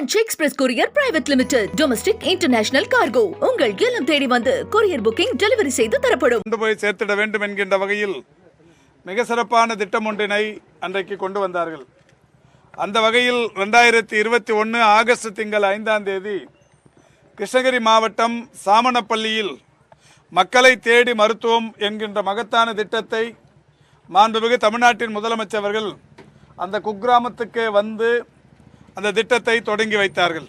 Franch express courier private limited domestic international cargo உங்கள் இல்லம் தேடி வந்து கொரியர் புக்கிங் டெலிவரி செய்து தரப்படும். கொண்டு போய் சேர்த்திட வேண்டும் என்கின்ற வகையில் மிக சிறப்பான திட்டம் ஒன்றினை அன்றைக்கு கொண்டு வந்தார்கள். அந்த வகையில் ரெண்டாயிரத்தி இருபத்தி ஒன்று ஆகஸ்ட் திங்கள் ஐந்தாம் தேதி கிருஷ்ணகிரி மாவட்டம் சாமணப்பள்ளியில் மக்களை தேடி மருத்துவம் என்கின்ற மகத்தான திட்டத்தை மாண்புமிகு தமிழ்நாட்டின் முதலமைச்சர்கள் அந்த குக்கிராமத்துக்கு வந்து அந்த திட்டத்தை தொடங்கி வைத்தார்கள்.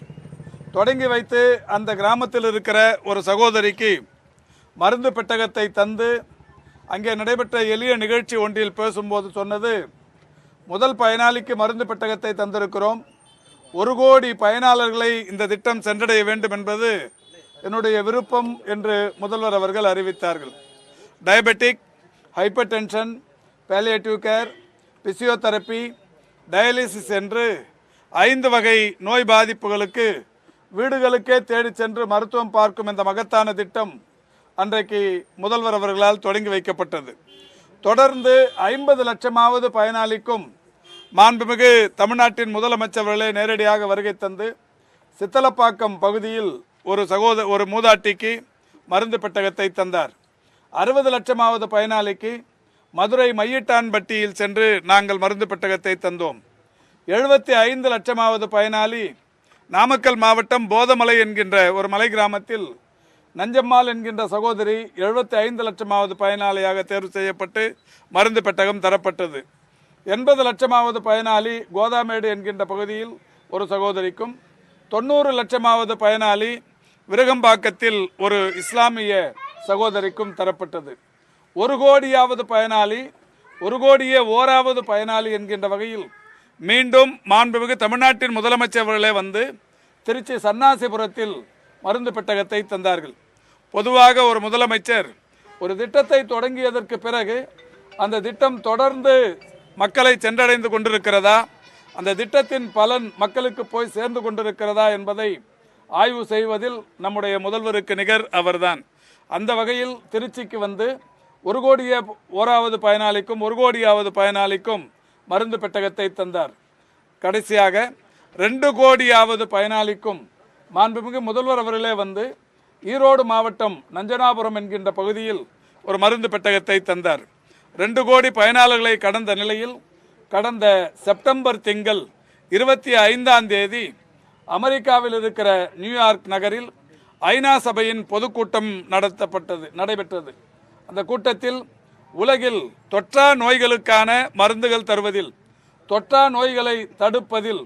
தொடங்கி வைத்து அந்த கிராமத்தில் இருக்கிற ஒரு சகோதரிக்கு மருந்து பெட்டகத்தை தந்து அங்கே நடைபெற்ற எளிய நிகழ்ச்சி ஒன்றில் பேசும்போது சொன்னது முதல் பயனாளிக்கு மருந்து பெட்டகத்தை தந்திருக்கிறோம். ஒரு கோடி பயனாளர்களை இந்த திட்டம் சென்றடைய வேண்டும் என்பது என்னுடைய விருப்பம் என்று முதல்வர் அவர்கள் அறிவித்தார்கள். Diabetic hypertension palliative care physiotherapy dialysis என்று ஐந்து வகை நோய் பாதிப்புகளுக்கு வீடுகளுக்கே தேடிச் சென்று மருத்துவம் பார்க்கும் இந்த மகத்தான திட்டம் அன்றைக்கு முதல்வர் அவர்களால் தொடங்கி வைக்கப்பட்டது. தொடர்ந்து ஐம்பது லட்சமாவது பயனாளிக்கும் மாண்புமிகு தமிழ்நாட்டின் முதலமைச்சர்களே நேரடியாக வருகை தந்து சித்தலப்பாக்கம் பகுதியில் ஒரு சகோதர ஒரு மூதாட்டிக்கு மருந்து பெட்டகத்தை தந்தார். அறுபது லட்சமாவது பயனாளிக்கு மதுரை மையிட்டான்பட்டியில் சென்று நாங்கள் மருந்து பெட்டகத்தை தந்தோம். எழுபத்தி ஐந்து லட்சமாவது பயனாளி நாமக்கல் மாவட்டம் போதமலை என்கின்ற ஒரு மலை கிராமத்தில் நஞ்சம்மாள் என்கின்ற சகோதரி எழுபத்தி ஐந்து லட்சமாவது பயனாளியாக தேர்வு செய்யப்பட்டு மருந்து பெட்டகம் தரப்பட்டது. எண்பது லட்சமாவது பயனாளி கோதாமேடு என்கின்ற பகுதியில் ஒரு சகோதரிக்கும் தொண்ணூறு லட்சமாவது பயனாளி விருகம்பாக்கத்தில் ஒரு இஸ்லாமிய சகோதரிக்கும் தரப்பட்டது. ஒரு கோடியாவது பயனாளி ஒரு கோடியே ஓராவது பயனாளி என்கின்ற வகையில் மீண்டும் மாண்புமிகு தமிழ்நாட்டின் முதலமைச்சர் அவர்களே வந்து திருச்சி சன்னாசிபுரத்தில் மருந்து பெட்டகத்தை தந்தார்கள். பொதுவாக ஒரு முதலமைச்சர் ஒரு திட்டத்தை தொடங்கியதற்கு பிறகு அந்த திட்டம் தொடர்ந்து மக்களை சென்றடைந்து கொண்டிருக்கிறதா? அந்த திட்டத்தின் பலன் மக்களுக்கு போய் சேர்ந்து கொண்டிருக்கிறதா என்பதை ஆய்வு செய்வதில் நம்முடைய முதல்வருக்கு நிகர் அவர்தான். அந்த வகையில் திருச்சிக்கு வந்து ஒரு கோடியே ஓராவது பயனாளிக்கும் ஒரு கோடியாவது பயனாளிக்கும் மருந்து பெட்டகத்தை தந்தார். கடைசியாக ரெண்டு கோடியாவது பயனாளிக்கும் மாண்புமிகு முதல்வர் அவர்களே வந்து ஈரோடு மாவட்டம் நஞ்சனாபுரம் என்கின்ற பகுதியில் ஒரு மருந்து பெட்டகத்தை தந்தார். ரெண்டு கோடி பயனாளர்களை கடந்த நிலையில் கடந்த செப்டம்பர் திங்கள் இருபத்தி ஐந்தாம் தேதி அமெரிக்காவில் இருக்கிற நியூயார்க் நகரில் ஐநா சபையின் பொதுக்கூட்டம் நடத்தப்பட்டது நடைபெற்றது. அந்த கூட்டத்தில் உலகில் தொற்றா நோய்களுக்கான மருந்துகள் தருவதில் தொற்றா நோய்களை தடுப்பதில்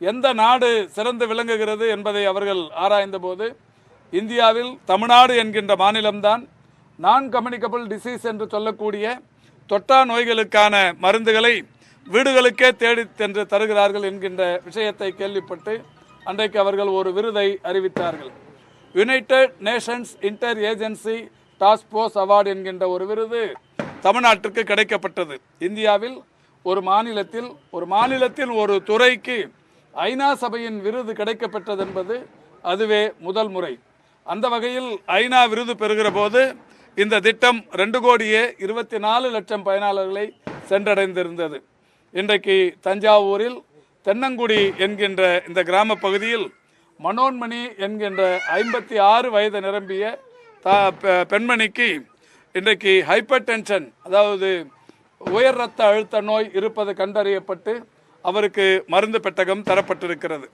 எந்த நாடு சிறந்து விளங்குகிறது என்பதை அவர்கள் ஆராய்ந்தபோது இந்தியாவில் தமிழ்நாடு என்கின்ற மாநிலம்தான் நான் கம்யூனிகபிள் டிசீஸ் என்று சொல்லக்கூடிய தொற்றா நோய்களுக்கான மருந்துகளை வீடுகளுக்கே தேடி சென்று தருகிறார்கள் என்கின்ற விஷயத்தை கேள்விப்பட்டு அன்றைக்கு அவர்கள் ஒரு விருதை அறிவித்தார்கள். United Nations inter agency task force award என்கின்ற ஒரு விருது தமிழ்நாட்டிற்கு கிடைக்கப்பட்டது. இந்தியாவில் ஒரு மாநிலத்தில் ஒரு மாநிலத்தில் ஒரு துறைக்கு ஐநா சபையின் விருது கிடைக்கப்பட்டது என்பது அதுவே முதல் முறை. அந்த வகையில் ஐநா விருது பெறுகிற போது இந்த திட்டம் ரெண்டு கோடியே இருபத்தி நாலு லட்சம் பயனாளர்களை சென்றடைந்திருந்தது. இன்றைக்கு தஞ்சாவூரில் தென்னங்குடி என்கின்ற இந்த கிராம பகுதியில் மனோன்மணி என்கின்ற ஐம்பத்தி ஆறு வயது நிரம்பிய த பெ- பெண்மணிக்கு இன்றைக்கு ஹைப்பர் டென்ஷன் அதாவது உயர் ரத்த அழுத்த நோய் இருப்பது கண்டறியப்பட்டு அவருக்கு மருந்து பெட்டகம் தரப்பட்டிருக்கிறது.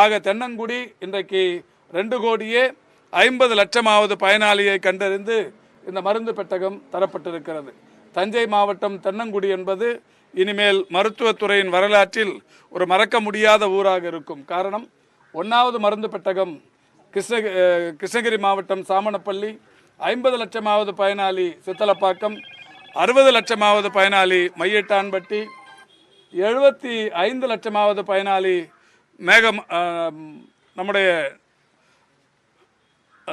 ஆக தென்னங்குடி இன்றைக்கு ரெண்டு கோடியே ஐம்பது லட்சமாவது பயனாளியை கண்டறிந்து இந்த மருந்து பெட்டகம் தரப்பட்டிருக்கிறது. தஞ்சை மாவட்டம் தென்னங்குடி என்பது இனிமேல் மருத்துவத்துறையின் வரலாற்றில் ஒரு மறக்க முடியாத ஊராக இருக்கும். காரணம் ஒன்றாவது மருந்து பெட்டகம் கிருஷ்ண கிருஷ்ணகிரி மாவட்டம் சாமணப்பள்ளி ஐம்பது லட்சமாவது பயனாளி சித்தலப்பாக்கம் அறுபது லட்சமாவது பயனாளி மையட்டான்பட்டி எழுபத்தி ஐந்து லட்சமாவது பயனாளி மேகம் நம்முடைய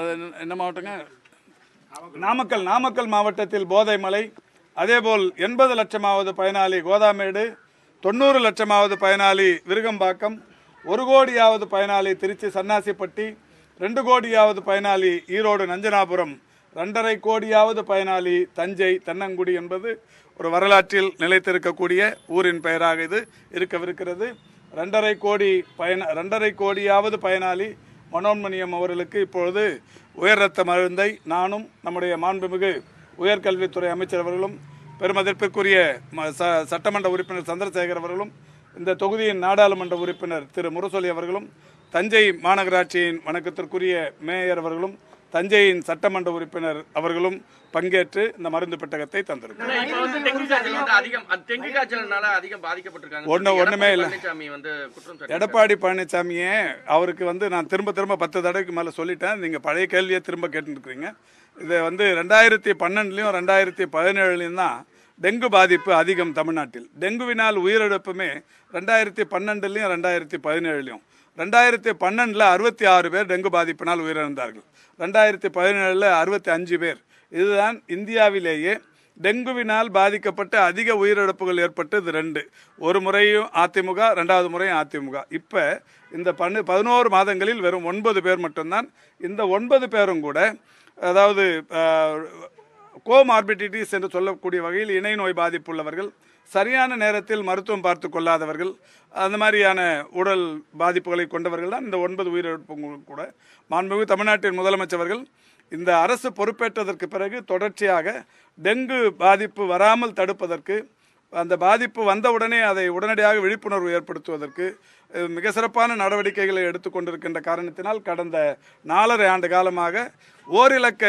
என்ன- என்ன மாவட்டங்க? நாமக்கல் நாமக்கல் மாவட்டத்தில் போதைமலை அதேபோல் எண்பது லட்சமாவது பயனாளி கோதாமேடு தொண்ணூறு லட்சமாவது பயனாளி விருகம்பாக்கம் ஒரு கோடியாவது பயனாளி திருச்சி சன்னாசிப்பட்டி ரெண்டு கோடியாவது பயனாளி ஈரோடு நஞ்சனாபுரம் ரெண்டரை கோடியாவது பயனாளி தஞ்சை தென்னங்குடி என்பது ஒரு வரலாற்றில் நிலைத்திருக்கக்கூடிய ஊரின் பெயராக இது இருக்கவிருக்கிறது. ரெண்டரை கோடி பயன ரெண்டரை கோடியாவது பயனாளி மனோன்மணியம் அவர்களுக்கு இப்பொழுது உயர் ரத்த மருந்தை நானும் நம்முடைய மாண்புமிகு உயர்கல்வித்துறை அமைச்சர் அவர்களும் பெருமதிப்பிற்குரிய ம- ச- சட்டமன்ற உறுப்பினர் சந்திரசேகர் அவர்களும் இந்த தொகுதியின் நாடாளுமன்ற உறுப்பினர் திரு முரசொலி அவர்களும் தஞ்சை மாநகராட்சியின் வணக்கத்திற்குரிய மேயர் அவர்களும் தஞ்சையின் சட்டமன்ற உறுப்பினர் அவர்களும் பங்கேற்று இந்த மருந்து பெட்டகத்தை பாதிக்கப்பட்டிருக்காங்க. ஒண்ணு- ஒண்ணுமே இல்ல. எடப்பாடி பழனிசாமியே அவருக்கு வந்து நான் திரும்ப திரும்ப பத்து தடவைக்கு மேலே சொல்லிட்டேன். நீங்கள் பழைய கேள்வியை திரும்ப கேட்டுருக்கிறீங்க இது வந்து ரெண்டாயிரத்தி பன்னெண்டுலேயும் ரெண்டாயிரத்தி பதினேழுலையும் தான் டெங்கு பாதிப்பு அதிகம் தமிழ்நாட்டில். டெங்குவினால் உயிரிழப்புமே ரெண்டாயிரத்தி பன்னெண்டுலேயும் ரெண்டாயிரத்தி பதினேழுலையும். ரெண்டாயிரத்தி பன்னெண்டில் அறுபத்தி ஆறு பேர் டெங்கு பாதிப்பினால் உயிரிழந்தார்கள். ரெண்டாயிரத்தி பதினேழில் அறுபத்தி அஞ்சு பேர். இதுதான் இந்தியாவிலேயே டெங்குவினால் பாதிக்கப்பட்டு அதிக உயிரிழப்புகள் ஏற்பட்டு இது ரெண்டு. ஒரு முறையும் அதிமுக ரெண்டாவது முறையும் அதிமுக. இப்போ இந்த பன்னு பதினோரு மாதங்களில் வெறும் ஒன்பது பேர் மட்டும்தான். இந்த ஒன்பது பேரும் கூட அதாவது கோமார்பிட்டிஸ் என்று சொல்லக்கூடிய வகையில் இணை நோய் பாதிப்புள்ளவர்கள் சரியான நேரத்தில் மருத்துவம் பார்த்து கொள்ளாதவர்கள் அந்த மாதிரியான உடல் பாதிப்புகளை கொண்டவர்கள் தான் இந்த ஒன்பது உயிரிழப்புகள் கூட. மாண்புமிகு தமிழ்நாட்டின் முதலமைச்சர்கள் இந்த அரசு பொறுப்பேற்றதற்கு பிறகு தொடர்ச்சியாக டெங்கு பாதிப்பு வராமல் தடுப்பதற்கு அந்த பாதிப்பு வந்தவுடனே அதை உடனடியாக விழிப்புணர்வு ஏற்படுத்துவதற்கு மிக சிறப்பான நடவடிக்கைகளை எடுத்துக்கொண்டிருக்கின்ற காரணத்தினால் கடந்த நாலரை ஆண்டு காலமாக ஓரிலக்க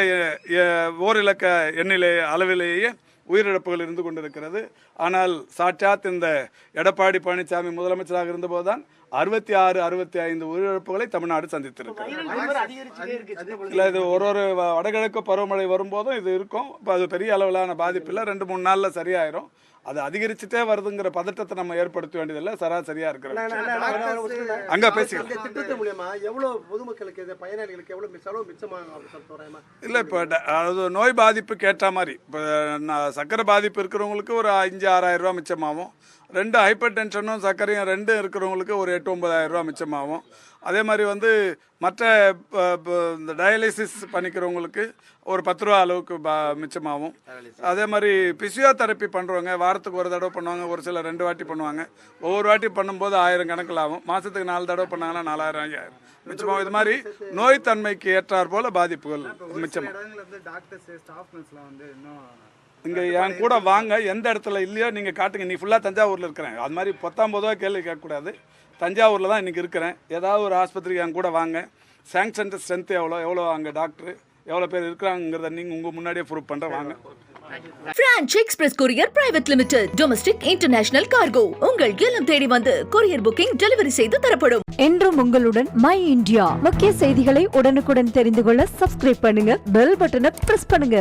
ஓரிலக்க எண்ணிலே அளவிலேயே உயிரிழப்புகள் இருந்து கொண்டிருக்கிறது. ஆனால் சாட்சாத் இந்த எடப்பாடி பழனிசாமி முதலமைச்சராக இருந்தபோதுதான் அறுபத்தி ஆறு அறுபத்தி ஐந்து உயிரிழப்புகளை தமிழ்நாடு சந்தித்திருக்கிறது. இல்லை இது ஒரு ஒரு வடகிழக்கு பருவமழை வரும்போதும் இது இருக்கும். இப்போ அது பெரிய அளவிலான பாதிப்பு இல்லை. ரெண்டு மூணு நாளில் சரியாயிரும். அது அதிகரிச்சுட்டே வருதுங்கிற பதட்டத்தை நம்ம ஏற்படுத்த வேண்டியதில்லை. சராசரியா இருக்கிற அங்க பேசிக்கலாம். மூலியமா எவ்வளவு பொதுமக்களுக்கு இது பயனாளிகளுக்கு எவ்வளவு செலவு மிச்சமாகும் இல்லை இப்போ அது நோய் பாதிப்புக்கு ஏற்ற மாதிரி. இப்போ நான் சர்க்கரை பாதிப்பு இருக்கிறவங்களுக்கு ஒரு அஞ்சு ஆறாயிரம் ரூபா மிச்சமாகும். ரெண்டு ஹைப்பர் டென்ஷனும் சர்க்கரையும் ரெண்டும் இருக்கிறவங்களுக்கு ஒரு எட்டு ஒன்பதாயிரம் ரூபா மிச்சமாகும். அதே மாதிரி வந்து மற்ற இந்த டயாலிசிஸ் பண்ணிக்கிறவங்களுக்கு ஒரு பத்து ரூபா அளவுக்கு மிச்சமாகும். அதே மாதிரி பிசியோதெரப்பி பண்ணுறவங்க வாரத்துக்கு ஒரு தடவை பண்ணுவாங்க ஒரு சிலர் ரெண்டு வாட்டி பண்ணுவாங்க. ஒவ்வொரு வாட்டி பண்ணும்போது ஆயிரம் கணக்கில் ஆகும். மாதத்துக்கு நாலு தடவை பண்ணாங்கன்னா நாலாயிரம் ஐயாயிரம் மிச்சமாகும். இது மாதிரி நோய் தன்மைக்கு ஏற்றாற் போல பாதிப்புகள் மிச்சமாக இங்கே என் கூட வாங்க. எந்த இடத்துல இல்லையோ நீங்கள் காட்டுங்க. நீ ஃபுல்லாக தஞ்சாவூரில் இருக்கிறேன். அது மாதிரி பத்தாம்பதுவா கேள்வி கேட்கக்கூடாது. தஞ்சாவூரில் தான் இன்றைக்கி இருக்கிறேன். ஏதாவது ஒரு ஆஸ்பத்திரிக்கு என் கூட வாங்க. சாங்ஷன் ஸ்ட்ரென்த் எவ்வளோ எவ்வளோ அங்கே டாக்டர் எவ்வளோ பேர் இருக்கிறாங்கிறத நீங்கள் உங்கள் முன்னாடியே ப்ரூவ் பண்ணுற வாங்க. Franch express courier private limited domestic international cargo உங்கள் இல்லம் தேடி வந்து கொரியர் புக்கிங் டெலிவரி செய்து தரப்படும். என்றும் உங்களுடன் மை இந்தியா முக்கிய செய்திகளை உடனுக்குடன் தெரிந்து கொள்ள சப்ஸ்கிரைப் பண்ணுங்க. பெல் பட்டனை பிரஸ் பண்ணுங்க.